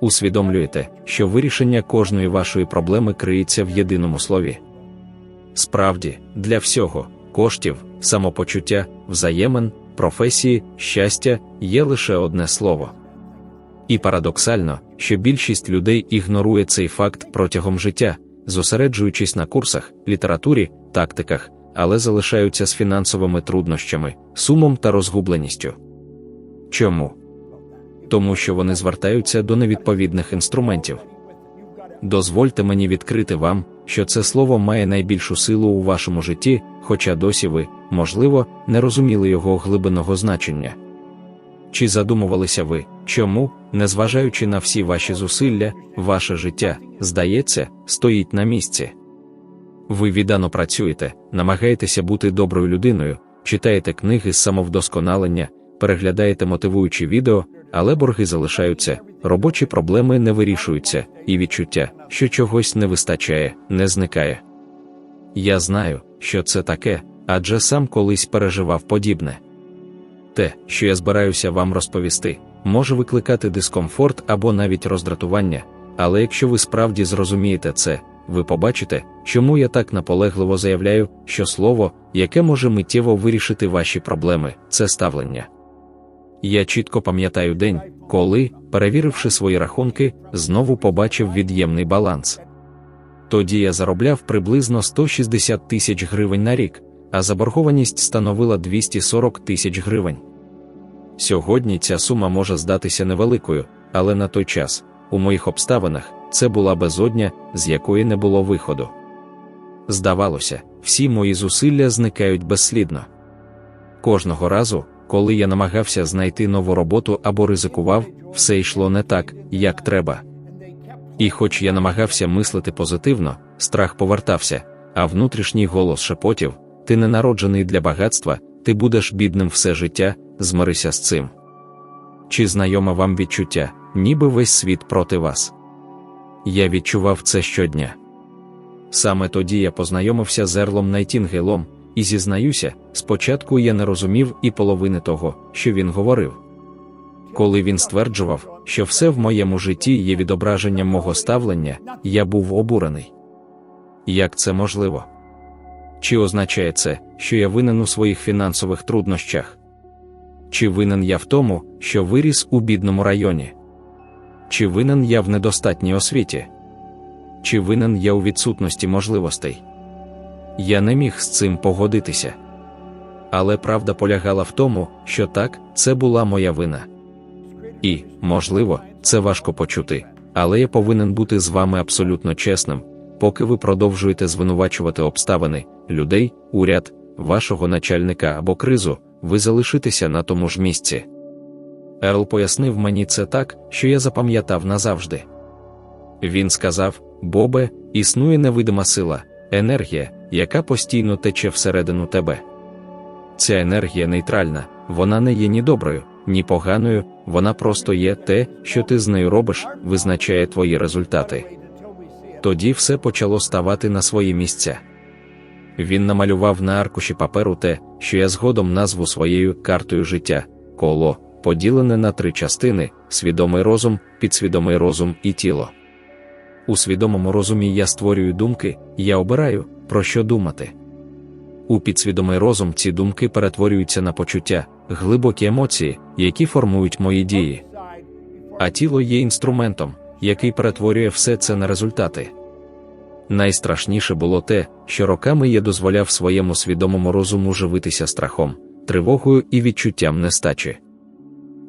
Усвідомлюєте, що вирішення кожної вашої проблеми криється в єдиному слові. Справді, для всього коштів, самопочуття, взаємин, професії, щастя є лише одне слово. І парадоксально, що більшість людей ігнорує цей факт протягом життя, зосереджуючись на курсах, літературі, тактиках, але залишаються з фінансовими труднощами, сумом та розгубленістю. Чому? Тому що вони звертаються до невідповідних інструментів. Дозвольте мені відкрити вам, що це слово має найбільшу силу у вашому житті, хоча досі ви, можливо, не розуміли його глибинного значення. Чи задумувалися ви, чому, незважаючи на всі ваші зусилля, ваше життя, здається, стоїть на місці? Ви віддано працюєте, намагаєтеся бути доброю людиною, читаєте книги з самовдосконалення, переглядаєте мотивуючі відео, але борги залишаються, робочі проблеми не вирішуються, і відчуття, що чогось не вистачає, не зникає. Я знаю, що це таке, адже сам колись переживав подібне. Те, що я збираюся вам розповісти, може викликати дискомфорт або навіть роздратування, але якщо ви справді зрозумієте це, ви побачите, чому я так наполегливо заявляю, що слово, яке може миттєво вирішити ваші проблеми, це ставлення. Я чітко пам'ятаю день, коли, перевіривши свої рахунки, знову побачив від'ємний баланс. Тоді я заробляв приблизно 160 тисяч гривень на рік, а заборгованість становила 240 тисяч гривень. Сьогодні ця сума може здатися невеликою, але на той час, у моїх обставинах, це була безодня, з якої не було виходу. Здавалося, всі мої зусилля зникають безслідно. Кожного разу, коли я намагався знайти нову роботу або ризикував, все йшло не так, як треба. І хоч я намагався мислити позитивно, страх повертався, а внутрішній голос шепотів ти не народжений для багатства, ти будеш бідним все життя, змирися з цим. Чи знайоме вам відчуття, ніби весь світ проти вас? Я відчував це щодня. Саме тоді я познайомився з Ерлом Найтінгелом, і зізнаюся, спочатку я не розумів і половини того, що він говорив. Коли він стверджував, що все в моєму житті є відображенням мого ставлення, я був обурений. Як це можливо? Чи означає це, що я винен у своїх фінансових труднощах? Чи винен я в тому, що виріс у бідному районі? Чи винен я в недостатній освіті? Чи винен я у відсутності можливостей? Я не міг з цим погодитися. Але правда полягала в тому, що так, це була моя вина. І, можливо, це важко почути, але я повинен бути з вами абсолютно чесним, поки ви продовжуєте звинувачувати обставини, людей, уряд, вашого начальника або кризу, ви залишитеся на тому ж місці. Ерл пояснив мені це так, що я запам'ятав назавжди. Він сказав: Бобе, існує невидима сила, енергія, яка постійно тече всередину тебе. Ця енергія нейтральна, вона не є ні доброю, ні поганою, вона просто є те, що ти з нею робиш, визначає твої результати. Тоді все почало ставати на свої місця. Він намалював на аркуші паперу те, що я згодом назву своєю картою життя, коло, поділене на три частини: свідомий розум, підсвідомий розум і тіло. У свідомому розумі я створюю думки, я обираю, про що думати. У підсвідомий розум ці думки перетворюються на почуття, глибокі емоції, які формують мої дії. А тіло є інструментом, який перетворює все це на результати. Найстрашніше було те, що роками я дозволяв своєму свідомому розуму живитися страхом, тривогою і відчуттям нестачі.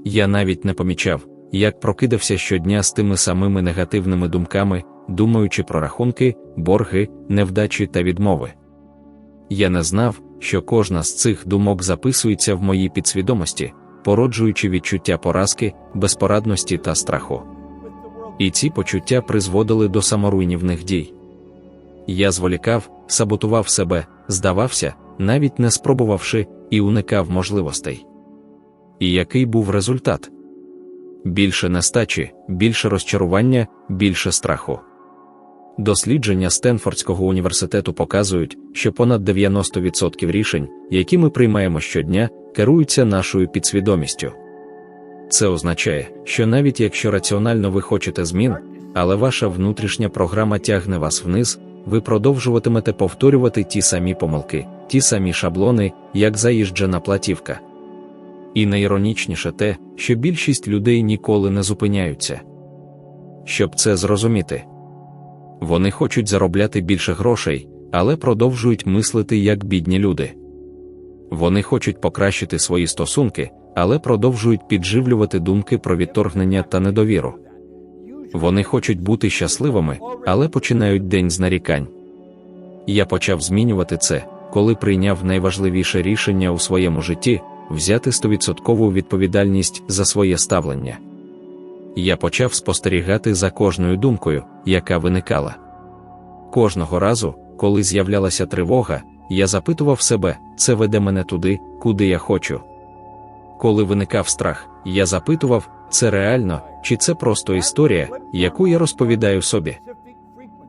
Я навіть не помічав, як прокидався щодня з тими самими негативними думками, думаючи про рахунки, борги, невдачі та відмови. Я не знав, що кожна з цих думок записується в моїй підсвідомості, породжуючи відчуття поразки, безпорадності та страху. І ці почуття призводили до саморуйнівних дій. Я зволікав, саботував себе, здавався, навіть не спробувавши, і уникав можливостей. І який був результат? Більше нестачі, більше розчарування, більше страху. Дослідження Стенфордського університету показують, що понад 90% рішень, які ми приймаємо щодня, керуються нашою підсвідомістю. Це означає, що навіть якщо раціонально ви хочете змін, але ваша внутрішня програма тягне вас вниз, ви продовжуватимете повторювати ті самі помилки, ті самі шаблони, як заїжджена платівка. І найіронічніше те, що більшість людей ніколи не зупиняються. Щоб це зрозуміти, вони хочуть заробляти більше грошей, але продовжують мислити як бідні люди. Вони хочуть покращити свої стосунки, але продовжують підживлювати думки про відторгнення та недовіру. Вони хочуть бути щасливими, але починають день з нарікань. Я почав змінювати це, коли прийняв найважливіше рішення у своєму житті взяти 100% відповідальність за своє ставлення. Я почав спостерігати за кожною думкою, яка виникала. Кожного разу, коли з'являлася тривога, я запитував себе, це веде мене туди, куди я хочу. Коли виникав страх, я запитував, це реально, чи це просто історія, яку я розповідаю собі.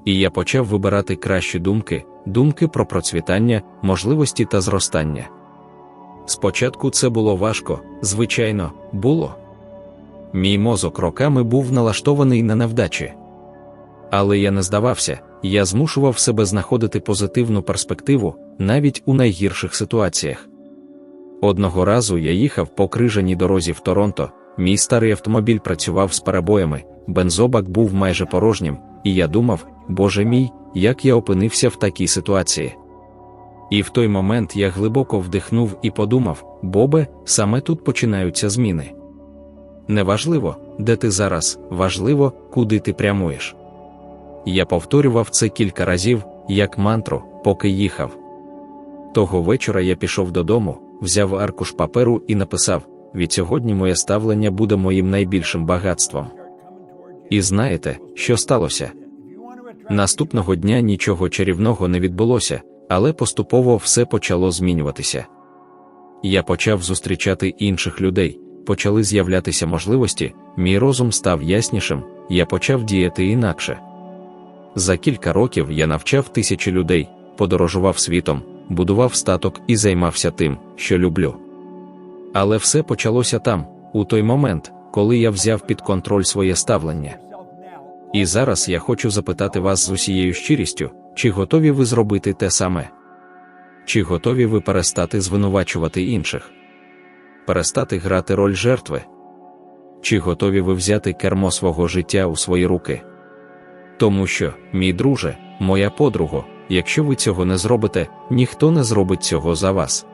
І я почав вибирати кращі думки, думки про процвітання, можливості та зростання. Спочатку це було важко, звичайно, було. Мій мозок роками був налаштований на невдачі. Але я не здавався, я змушував себе знаходити позитивну перспективу навіть у найгірших ситуаціях. Одного разу я їхав по крижаній дорозі в Торонто, мій старий автомобіль працював з перебоями, бензобак був майже порожнім, і я думав, Боже мій, як я опинився в такій ситуації. І в той момент я глибоко вдихнув і подумав: Бобе, саме тут починаються зміни. Неважливо, де ти зараз, важливо, куди ти прямуєш. Я повторював це кілька разів, як мантру, поки їхав. Того вечора я пішов додому, взяв аркуш паперу і написав: від сьогодні моє ставлення буде моїм найбільшим багатством. І знаєте, що сталося? Наступного дня нічого чарівного не відбулося, але поступово все почало змінюватися. Я почав зустрічати інших людей, почали з'являтися можливості, мій розум став яснішим, я почав діяти інакше. За кілька років я навчав тисячі людей, подорожував світом, будував статок і займався тим, що люблю. Але все почалося там, у той момент, коли я взяв під контроль своє ставлення. І зараз я хочу запитати вас з усією щирістю, чи готові ви зробити те саме? Чи готові ви перестати звинувачувати інших? Перестати грати роль жертви? Чи готові ви взяти кермо свого життя у свої руки? Тому що, мій друже, моя подруга, якщо ви цього не зробите, ніхто не зробить цього за вас.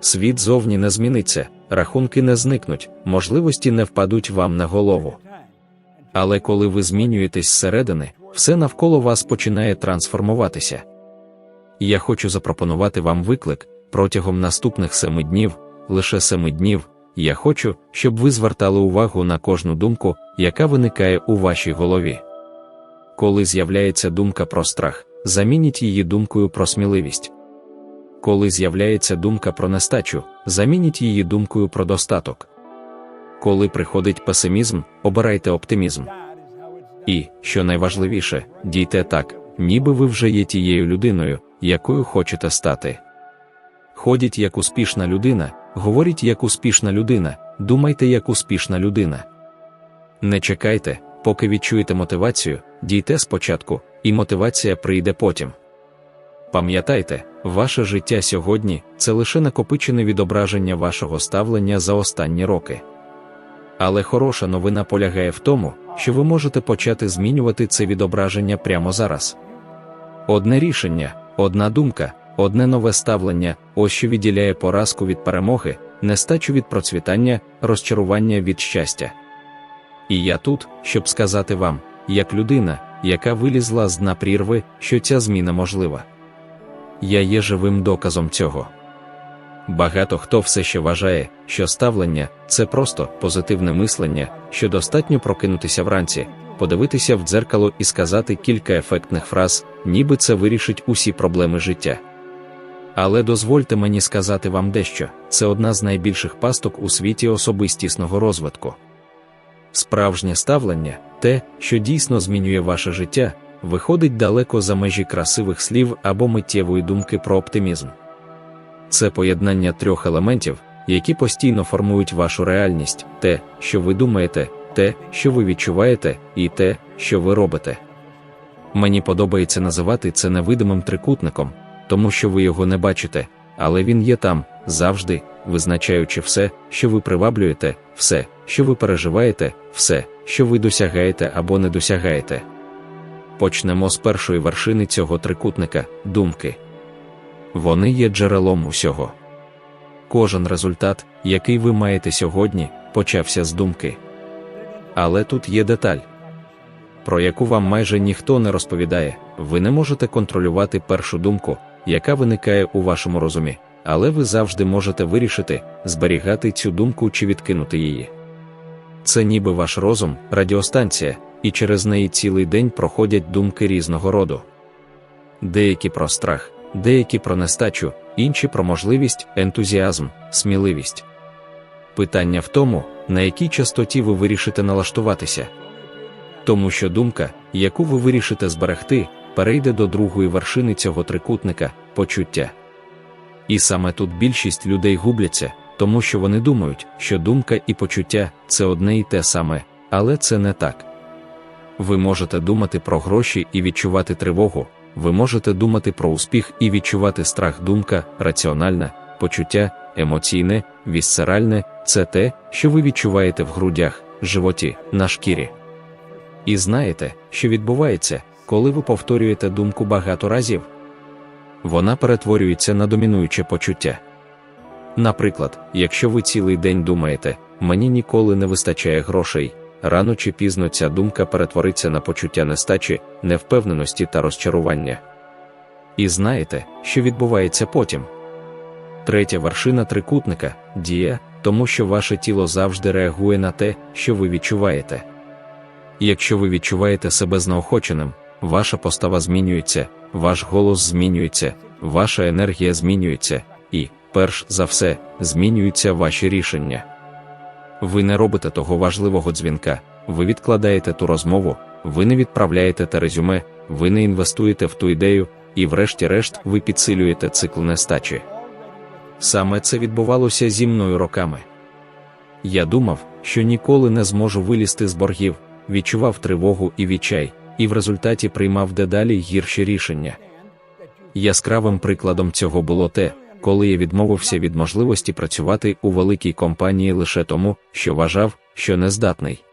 Світ зовні не зміниться, рахунки не зникнуть, можливості не впадуть вам на голову. Але коли ви змінюєтесь зсередини, все навколо вас починає трансформуватися. Я хочу запропонувати вам виклик протягом наступних семи днів, лише семи днів. Я хочу, щоб ви звертали увагу на кожну думку, яка виникає у вашій голові. Коли з'являється думка про страх, замініть її думкою про сміливість. Коли з'являється думка про нестачу, замініть її думкою про достаток. Коли приходить песимізм, обирайте оптимізм. І, що найважливіше, дійте так, ніби ви вже є тією людиною, якою хочете стати. Ходіть як успішна людина, говоріть як успішна людина, думайте як успішна людина. Не чекайте, поки відчуєте мотивацію, дійте спочатку, і мотивація прийде потім. Пам'ятайте, ваше життя сьогодні це лише накопичене відображення вашого ставлення за останні роки. Але хороша новина полягає в тому, що ви можете почати змінювати це відображення прямо зараз. Одне рішення, одна думка, одне нове ставлення ось що відділяє поразку від перемоги, нестачу від процвітання, розчарування від щастя. І я тут, щоб сказати вам, як людина, яка вилізла з дна прірви, що ця зміна можлива. Я є живим доказом цього. Багато хто все ще вважає, що ставлення це просто позитивне мислення, що достатньо прокинутися вранці, подивитися в дзеркало і сказати кілька ефектних фраз, ніби це вирішить усі проблеми життя. Але дозвольте мені сказати вам дещо: це одна з найбільших пасток у світі особистісного розвитку. Справжнє ставлення, те, що дійсно змінює ваше життя, виходить далеко за межі красивих слів або миттєвої думки про оптимізм. Це поєднання трьох елементів, які постійно формують вашу реальність, те, що ви думаєте, те, що ви відчуваєте, і те, що ви робите. Мені подобається називати це невидимим трикутником, тому що ви його не бачите, але він є там завжди, визначаючи все, що ви приваблюєте, все, що ви переживаєте, все, що ви досягаєте або не досягаєте. Почнемо з першої вершини цього трикутника думки. Вони є джерелом усього. Кожен результат, який ви маєте сьогодні, почався з думки. Але тут є деталь, про яку вам майже ніхто не розповідає, ви не можете контролювати першу думку, яка виникає у вашому розумі, але ви завжди можете вирішити, зберігати цю думку чи відкинути її. Це ніби ваш розум, радіостанція, і через неї цілий день проходять думки різного роду. Деякі про страх, деякі про нестачу, інші про можливість, ентузіазм, сміливість. Питання в тому, на якій частоті ви вирішите налаштуватися. Тому що думка, яку ви вирішите зберегти, перейде до другої вершини цього трикутника почуття. І саме тут більшість людей губляться, тому що вони думають, що думка і почуття це одне і те саме, але це не так. Ви можете думати про гроші і відчувати тривогу, ви можете думати про успіх і відчувати страх, думка, раціональна, почуття, емоційне, вісцеральне це те, що ви відчуваєте в грудях, животі, на шкірі. І знаєте, що відбувається, коли ви повторюєте думку багато разів? Вона перетворюється на домінуюче почуття. Наприклад, якщо ви цілий день думаєте, мені ніколи не вистачає грошей, рано чи пізно ця думка перетвориться на почуття нестачі, невпевненості та розчарування. І знаєте, що відбувається потім? Третя вершина трикутника дія, тому що ваше тіло завжди реагує на те, що ви відчуваєте. Якщо ви відчуваєте себе знеохоченим, ваша постава змінюється, ваш голос змінюється, ваша енергія змінюється, і, перш за все, змінюються ваші рішення. Ви не робите того важливого дзвінка, ви відкладаєте ту розмову, ви не відправляєте те резюме, ви не інвестуєте в ту ідею, і, врешті-решт, ви підсилюєте цикл нестачі. Саме це відбувалося зі мною роками. Я думав, що ніколи не зможу вилізти з боргів, відчував тривогу і відчай, і в результаті приймав дедалі гірші рішення. Яскравим прикладом цього було те, коли я відмовився від можливості працювати у великій компанії лише тому, що вважав, що не здатний.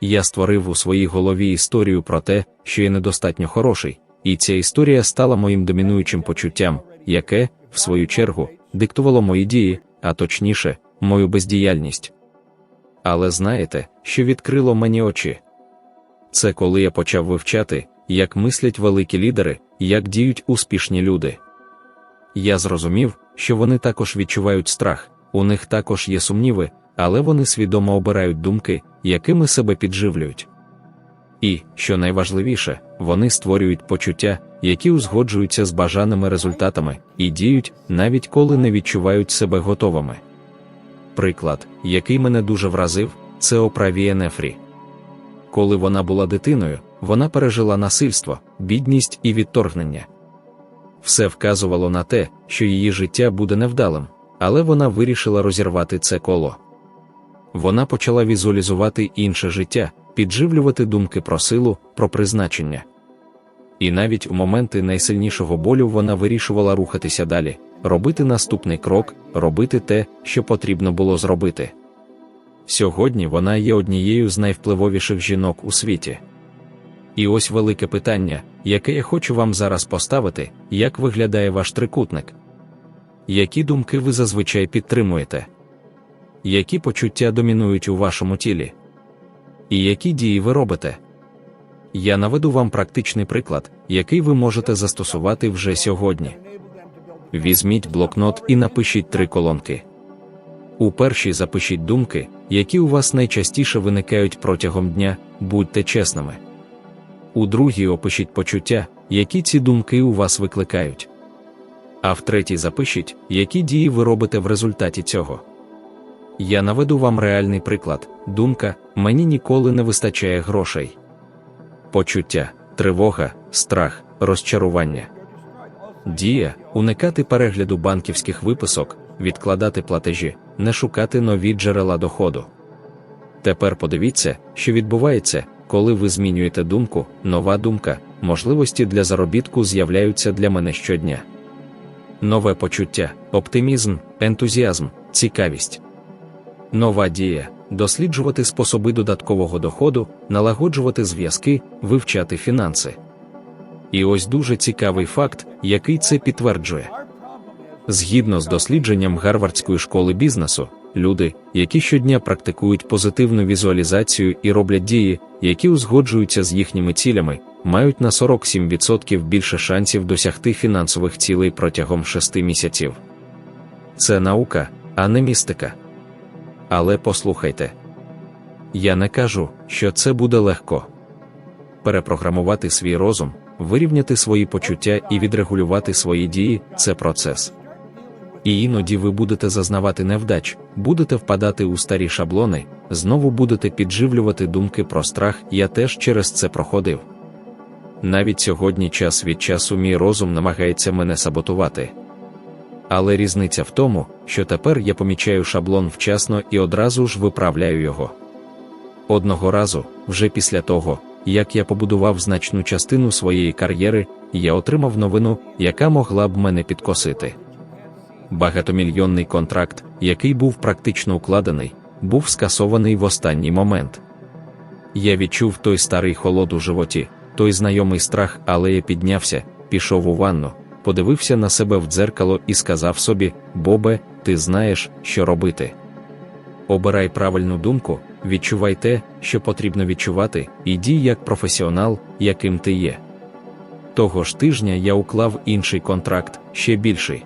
Я створив у своїй голові історію про те, що я недостатньо хороший, і ця історія стала моїм домінуючим почуттям, яке, в свою чергу, диктувало мої дії, а точніше, мою бездіяльність. Але знаєте, що відкрило мені очі? Це коли я почав вивчати, як мислять великі лідери, як діють успішні люди. Я зрозумів, що вони також відчувають страх, у них також є сумніви, але вони свідомо обирають думки, якими себе підживлюють. І, що найважливіше, вони створюють почуття, які узгоджуються з бажаними результатами, і діють, навіть коли не відчувають себе готовими. Приклад, який мене дуже вразив, це оправія Нефрі. Коли вона була дитиною, вона пережила насильство, бідність і відторгнення. Все вказувало на те, що її життя буде невдалим, але вона вирішила розірвати це коло. Вона почала візуалізувати інше життя, підживлювати думки про силу, про призначення. І навіть у моменти найсильнішого болю вона вирішувала рухатися далі, робити наступний крок, робити те, що потрібно було зробити. Сьогодні вона є однією з найвпливовіших жінок у світі. І ось велике питання, яке я хочу вам зараз поставити, як виглядає ваш трикутник? Які думки ви зазвичай підтримуєте? Які почуття домінують у вашому тілі? І які дії ви робите? Я наведу вам практичний приклад, який ви можете застосувати вже сьогодні. Візьміть блокнот і напишіть три колонки. У першій запишіть думки, які у вас найчастіше виникають протягом дня, будьте чесними. У другій опишіть почуття, які ці думки у вас викликають. А в третій запишіть, які дії ви робите в результаті цього. Я наведу вам реальний приклад: думка, мені ніколи не вистачає грошей. Почуття, тривога, страх, розчарування. Дія уникати перегляду банківських виписок, відкладати платежі, не шукати нові джерела доходу. Тепер подивіться, що відбувається, коли ви змінюєте думку, нова думка, можливості для заробітку з'являються для мене щодня. Нове почуття, оптимізм, ентузіазм, цікавість. Нова дія досліджувати способи додаткового доходу, налагоджувати зв'язки, вивчати фінанси. І ось дуже цікавий факт, який це підтверджує. Згідно з дослідженням Гарвардської школи бізнесу, люди, які щодня практикують позитивну візуалізацію і роблять дії, які узгоджуються з їхніми цілями, мають на 47% більше шансів досягти фінансових цілей протягом 6 місяців. Це наука, а не містика. Але послухайте, я не кажу, що це буде легко. Перепрограмувати свій розум, вирівняти свої почуття і відрегулювати свої дії це процес. І іноді ви будете зазнавати невдач, будете впадати у старі шаблони, знову будете підживлювати думки про страх, я теж через це проходив. Навіть сьогодні час від часу мій розум намагається мене саботувати. Але різниця в тому, що тепер я помічаю шаблон вчасно і одразу ж виправляю його. Одного разу, вже після того, як я побудував значну частину своєї кар'єри, я отримав новину, яка могла б мене підкосити. Багатомільйонний контракт, який був практично укладений, був скасований в останній момент. Я відчув той старий холод у животі, той знайомий страх, але я піднявся, пішов у ванну, подивився на себе в дзеркало і сказав собі: Бобе, ти знаєш, що робити. Обирай правильну думку, відчувай те, що потрібно відчувати, і дій як професіонал, яким ти є. Того ж тижня я уклав інший контракт, ще більший.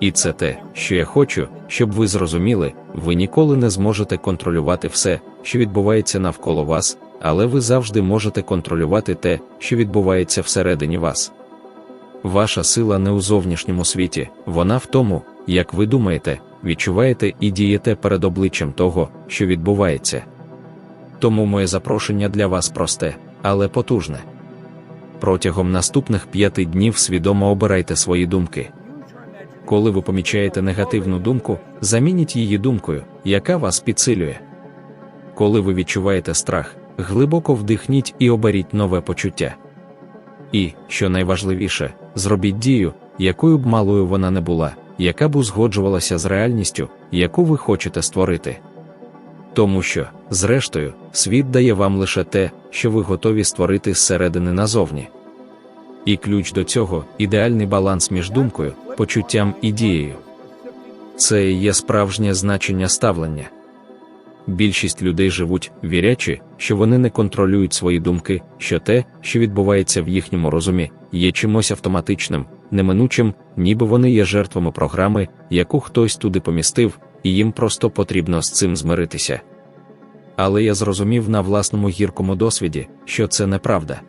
І це те, що я хочу, щоб ви зрозуміли, ви ніколи не зможете контролювати все, що відбувається навколо вас, але ви завжди можете контролювати те, що відбувається всередині вас. Ваша сила не у зовнішньому світі, вона в тому, як ви думаєте, відчуваєте і дієте перед обличчям того, що відбувається. Тому моє запрошення для вас просте, але потужне. Протягом наступних п'яти днів свідомо обирайте свої думки. Коли ви помічаєте негативну думку, замініть її думкою, яка вас підсилює. Коли ви відчуваєте страх, глибоко вдихніть і оберіть нове почуття. І, що найважливіше, зробіть дію, якою б малою вона не була, яка б узгоджувалася з реальністю, яку ви хочете створити. Тому що, зрештою, світ дає вам лише те, що ви готові створити зсередини назовні. І ключ до цього ідеальний баланс між думкою, почуттям і дією. Це і є справжнє значення ставлення. Більшість людей живуть, вірячи, що вони не контролюють свої думки, що те, що відбувається в їхньому розумі, є чимось автоматичним, неминучим, ніби вони є жертвами програми, яку хтось туди помістив, і їм просто потрібно з цим змиритися. Але я зрозумів на власному гіркому досвіді, що це неправда.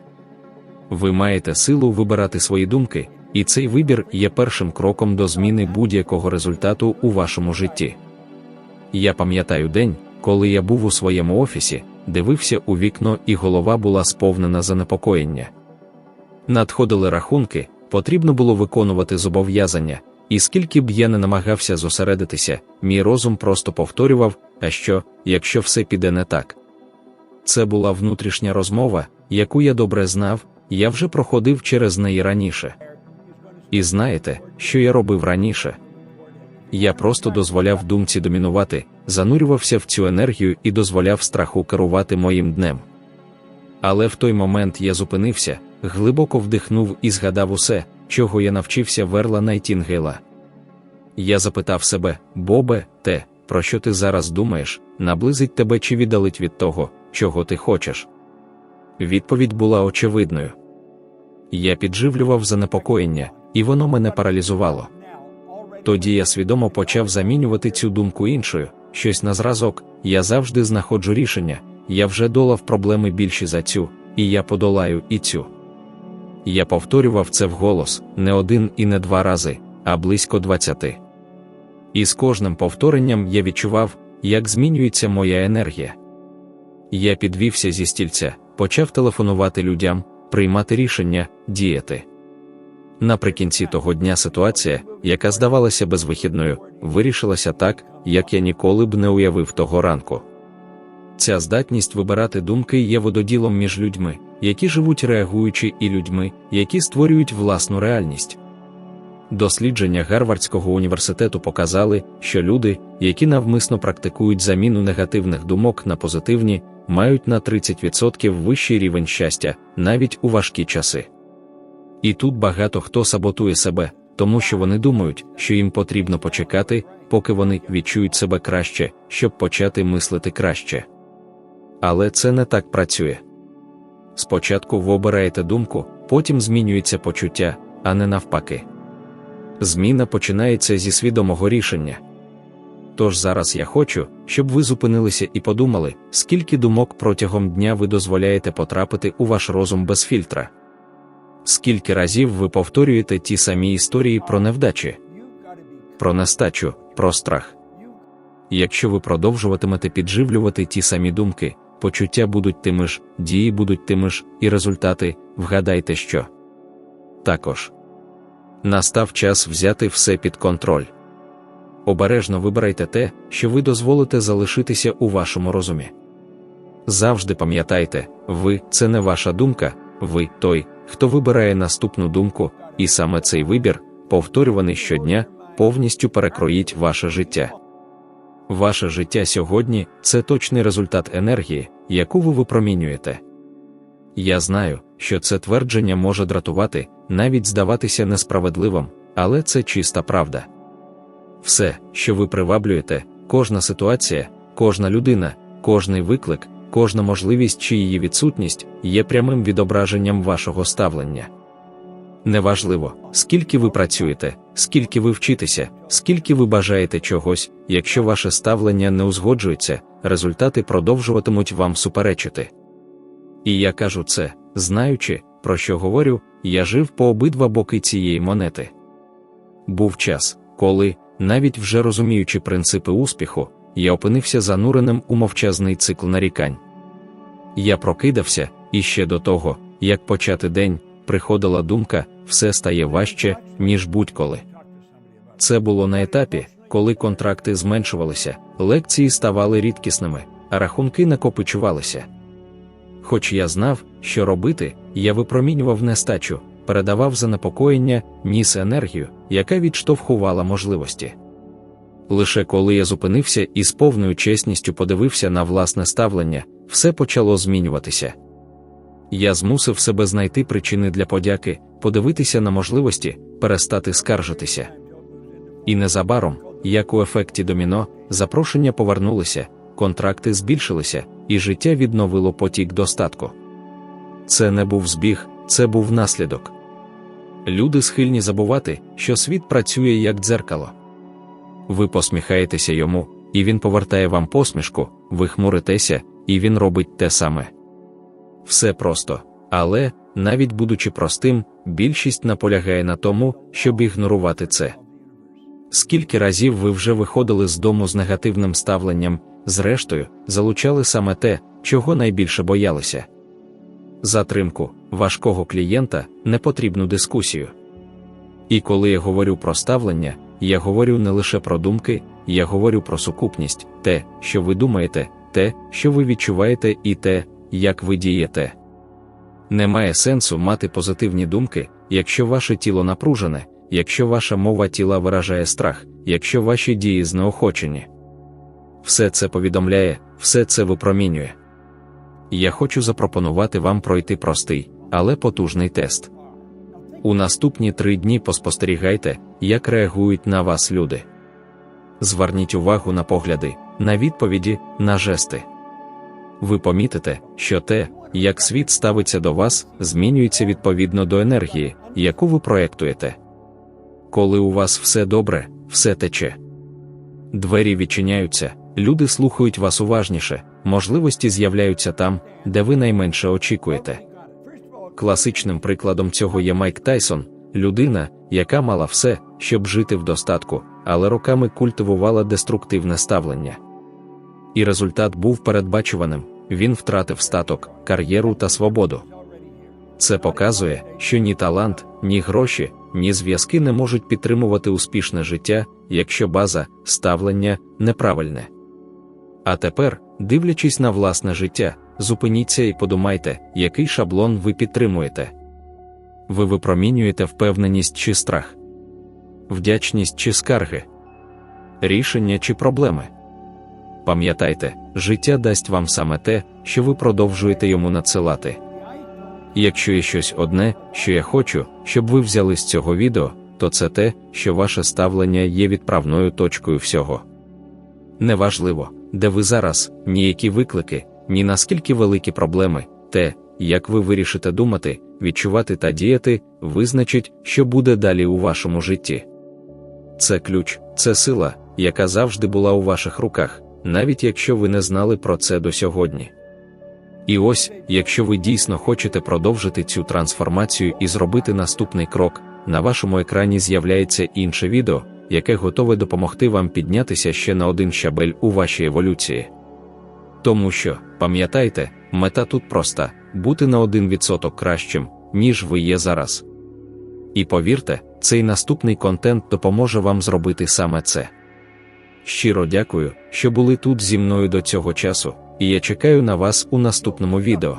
Ви маєте силу вибирати свої думки, і цей вибір є першим кроком до зміни будь-якого результату у вашому житті. Я пам'ятаю день, коли я був у своєму офісі, дивився у вікно, і голова була сповнена занепокоєння. Надходили рахунки, потрібно було виконувати зобов'язання, і скільки б я не намагався зосередитися, мій розум просто повторював, а що, якщо все піде не так. Це була внутрішня розмова, яку я добре знав, я вже проходив через неї раніше. І знаєте, що я робив раніше? Я просто дозволяв думці домінувати, занурювався в цю енергію і дозволяв страху керувати моїм днем. Але в той момент я зупинився, глибоко вдихнув і згадав усе, чого я навчився Верла Найтінгейла. Я запитав себе, Бобе, те, про що ти зараз думаєш, наблизить тебе чи віддалить від того, чого ти хочеш. Відповідь була очевидною. Я підживлював занепокоєння, і воно мене паралізувало. Тоді я свідомо почав замінювати цю думку іншою, щось на зразок, я завжди знаходжу рішення, я вже долав проблеми більші за цю, і я подолаю і цю. Я повторював це вголос не один і не два рази, а близько двадцяти. І з кожним повторенням я відчував, як змінюється моя енергія. Я підвівся зі стільця, почав телефонувати людям, приймати рішення, діяти. наприкінці того дня ситуація, яка здавалася безвихідною, вирішилася так, як я ніколи б не уявив того ранку. Ця здатність вибирати думки є вододілом між людьми, які живуть реагуючи, і людьми, які створюють власну реальність. Дослідження Гарвардського університету показали, що люди, які навмисно практикують заміну негативних думок на позитивні, мають на 30% вищий рівень щастя навіть у важкі часи. І тут багато хто саботує себе, тому що вони думають, що їм потрібно почекати, поки вони відчують себе краще, щоб почати мислити краще. Але це не так працює. Спочатку ви обираєте думку, потім змінюється почуття, а не навпаки. Зміна починається зі свідомого рішення. Тож зараз я хочу, щоб ви зупинилися і подумали, скільки думок протягом дня ви дозволяєте потрапити у ваш розум без фільтра. Скільки разів ви повторюєте ті самі історії про невдачі, про нестачу, про страх. Якщо ви продовжуватимете підживлювати ті самі думки, почуття будуть тими ж, дії будуть тими ж, і результати, вгадайте що. Також настав час взяти все під контроль. Обережно вибирайте те, що ви дозволите залишитися у вашому розумі. Завжди пам'ятайте, ви це не ваша думка, ви той, хто вибирає наступну думку, і саме цей вибір, повторюваний щодня, повністю перекроїть ваше життя. Ваше життя сьогодні це точний результат енергії, яку ви випромінюєте. Я знаю, що це твердження може дратувати, навіть здаватися несправедливим, але це чиста правда. Все, що ви приваблюєте, кожна ситуація, кожна людина, кожний виклик, кожна можливість чи її відсутність є прямим відображенням вашого ставлення. Неважливо, скільки ви працюєте, скільки ви вчитеся, скільки ви бажаєте чогось, якщо ваше ставлення не узгоджується, результати продовжуватимуть вам суперечити. І я кажу це, знаючи, про що говорю, я жив по обидва боки цієї монети. Був час, коли, навіть вже розуміючи принципи успіху, я опинився зануреним у мовчазний цикл нарікань. Я прокидався, і ще до того, як почати день, приходила думка, все стає важче, ніж будь-коли. Це було на етапі, коли контракти зменшувалися, лекції ставали рідкісними, а рахунки накопичувалися. Хоч я знав, що робити, я випромінював нестачу, передавав занепокоєння, ніс енергію, яка відштовхувала можливості. Лише коли я зупинився і з повною чесністю подивився на власне ставлення, все почало змінюватися. Я змусив себе знайти причини для подяки, подивитися на можливості, перестати скаржитися. І незабаром, як у ефекті доміно, запрошення повернулися, контракти збільшилися, і життя відновило потік достатку. Це не був збіг, це був наслідок. Люди схильні забувати, що світ працює як дзеркало. Ви посміхаєтеся йому, і він повертає вам посмішку, ви хмуритеся, і він робить те саме. Все просто, але, навіть будучи простим, більшість наполягає на тому, щоб ігнорувати це. Скільки разів ви вже виходили з дому з негативним ставленням, зрештою, залучали саме те, чого найбільше боялися затримку важкого клієнта, непотрібну дискусію. І коли я говорю про ставлення, я говорю не лише про думки, я говорю про сукупність, те, що ви думаєте, те, що ви відчуваєте, і те, як ви дієте. Немає сенсу мати позитивні думки, якщо ваше тіло напружене, якщо ваша мова тіла виражає страх, якщо ваші дії знеохочені. Все це повідомляє, все це випромінює. Я хочу запропонувати вам пройти простий, але потужний тест. У наступні три дні поспостерігайте, як реагують на вас люди. Зверніть увагу на погляди, на відповіді, на жести. Ви помітите, що те, як світ ставиться до вас, змінюється відповідно до енергії, яку ви проєктуєте. Коли у вас все добре, все тече. Двері відчиняються, люди слухають вас уважніше, можливості з'являються там, де ви найменше очікуєте. Класичним прикладом цього є Майк Тайсон, людина, яка мала все, щоб жити в достатку, але роками культивувала деструктивне ставлення. І результат був передбачуваним він втратив статок, кар'єру та свободу. Це показує, що ні талант, ні гроші, ні зв'язки не можуть підтримувати успішне життя, якщо база, ставлення неправильне. А тепер, дивлячись на власне життя, зупиніться і подумайте, який шаблон ви підтримуєте. Ви випромінюєте впевненість чи страх, вдячність чи скарги, рішення чи проблеми. Пам'ятайте, життя дасть вам саме те, що ви продовжуєте йому надсилати. Якщо є щось одне, що я хочу, щоб ви взяли з цього відео, то це те, що ваше ставлення є відправною точкою всього. Неважливо, де ви зараз, ні які виклики, ні наскільки великі проблеми, те, як ви вирішите думати, відчувати та діяти, визначить, що буде далі у вашому житті. Це ключ, це сила, яка завжди була у ваших руках, навіть якщо ви не знали про це до сьогодні. І ось, якщо ви дійсно хочете продовжити цю трансформацію і зробити наступний крок, на вашому екрані з'являється інше відео, яке готове допомогти вам піднятися ще на один щабель у вашій еволюції. Тому що, пам'ятайте, мета тут проста бути на 1% кращим, ніж ви є зараз. І повірте, цей наступний контент допоможе вам зробити саме це. Щиро дякую, що були тут зі мною до цього часу, і я чекаю на вас у наступному відео.